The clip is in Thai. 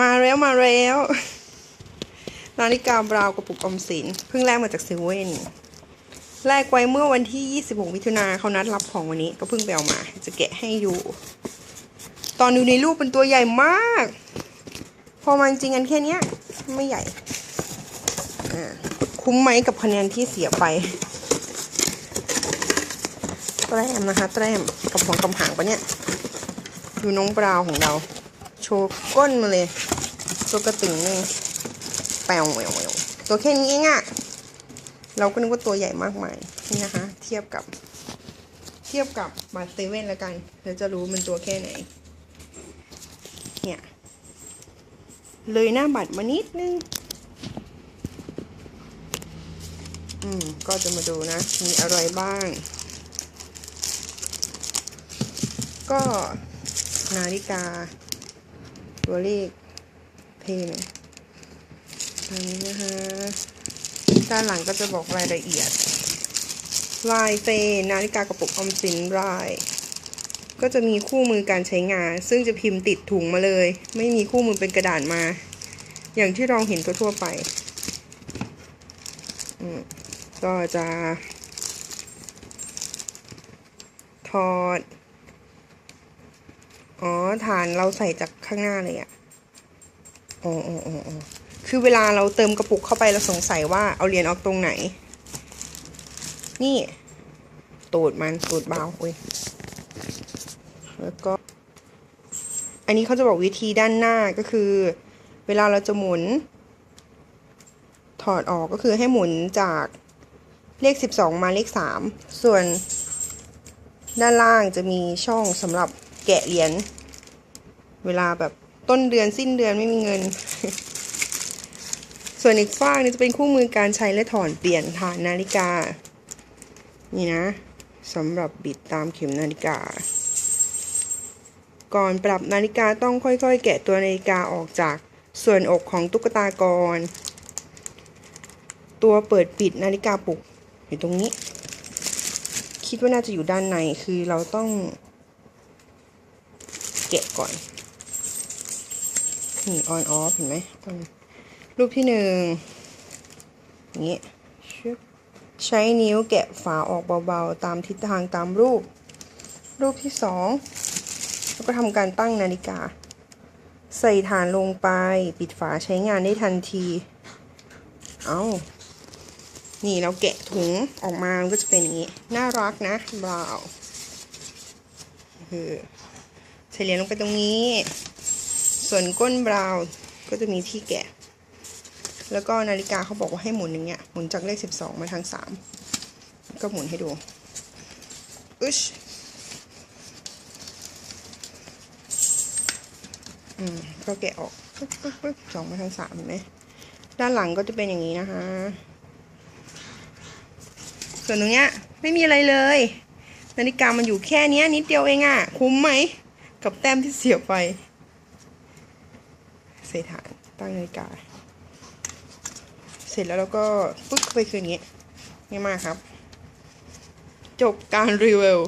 มาแล้วมาแล้วนาฬิกาบราวกระปุกออมสินเพิ่งแลกมาจากเซเว่นแลกไว้เมื่อวันที่ 26 มิถุนาเขานัดรับของวันนี้ ก็เพิ่งไปเอามา จะแกะให้อยู่ ตอนดูในรูปเป็นตัวใหญ่มาก พอมาจริงๆกันแค่เนี้ยไม่ใหญ่ คุ้มไหมกับคะแนนที่เสียไป แต้มนะคะ แต้มกับหัวกำหางปะเนี่ย ดูน้องบราวน์ของเรา โชว์ก้นมาเลย ตัวกระตึงหนึงแปวแหววแวตัวแค่นี้เองอะเราก็นึกว่าตัวใหญ่มากมายนี่นะคะ เทียบกับเทียบกับบัตรเซเว่นแล้วกันเราจะรู้มันตัวแค่ไหน เนี่ย เลยหน้าบัตรมานิดนึง อืม ก็จะมาดูนะ มีอะไรบ้าง ก็นาฬิกา ตัวเลขเพลงอันนี้นะคะ ด้านหลังก็จะบอกรายละเอียด ลายเฟนนาฬิกากระปุกออมสินราย ก็จะมีคู่มือการใช้งาน ซึ่งจะพิมพ์ติดถุงมาเลย ไม่มีคู่มือเป็นกระดาษมา อย่างที่เราเห็นทั่วๆไปอืมก็จะถอด อ๋อฐานเราใส่จากข้างหน้าเลยอะอ๋ออ๋ออ๋ออ๋อคือเวลาเราเติมกระปุกเข้าไปเราสงสัยว่าเอาเหรียญออกตรงไหน นี่ ตูดมันตูดเบาเว้ยแล้วก็ อันนี้เขาจะบอกวิธีด้านหน้าก็คือ เวลาเราจะหมุน ถอดออกก็คือให้หมุนจากเลข 12 มาเลข 3 ส่วนด้านล่างจะมีช่องสำหรับ แกะเหรียญเวลาแบบต้นเดือนสิ้นเดือนไม่มีเงิน ส่วนอีกฝ้ากนี่จะเป็นคู่มือการใช้และถอนเปลี่ยนฐานนาฬิกา นี่นะสำหรับบิดตามเข็มนาฬิกา ก่อนปรับนาฬิกาต้องค่อยๆ แกะตัวนาฬิกาออกจากส่วนอกของตุ๊กตาก่อนตัวเปิดปิดนาฬิกาปลุกอยู่ตรงนี้ คิดว่าน่าจะอยู่ด้านในคือเราต้อง แกะก่อน นี่ on off เห็นไหมรูปที่หนึ่งอย่างนี้ใช้นิ้วแกะฝาออกเบาๆ ตามทิศทางตามรูป รูปที่สองแล้วก็ทำการตั้งนาฬิกา ใส่ฐานลงไปปิดฝาใช้งานได้ทันที เอานี่เราแกะถุงออกมามันก็จะเป็นอย่างนี้ น่ารักนะบราวคือ ใส่เหรียญลงไปตรงนี้ ส่วนก้นบราวน์ก็จะมีที่แกะ แล้วก็นาฬิกาเขาบอกว่าให้หมุนอย่างเงี้ย หมุนจากเลขสิบสองมาทางสามก็หมุนให้ดูอึชอืมก็แกะออกปึ๊บปึ๊บปึ๊บสองมาทางสามเห็นไหมด้านหลังก็จะเป็นอย่างนี้นะคะ ส่วนตรงเนี้ยไม่มีอะไรเลย นาฬิกามันอยู่แค่นี้นิดเดียวเองอะ คุ้มไหม กับแต้มที่เสียไปใส่ฐานตั้งนาฬิกา เสร็จแล้วเราก็ปึ๊กเข้าไปคืนอย่างงี้ง่ายมากครับ จบการรีวิว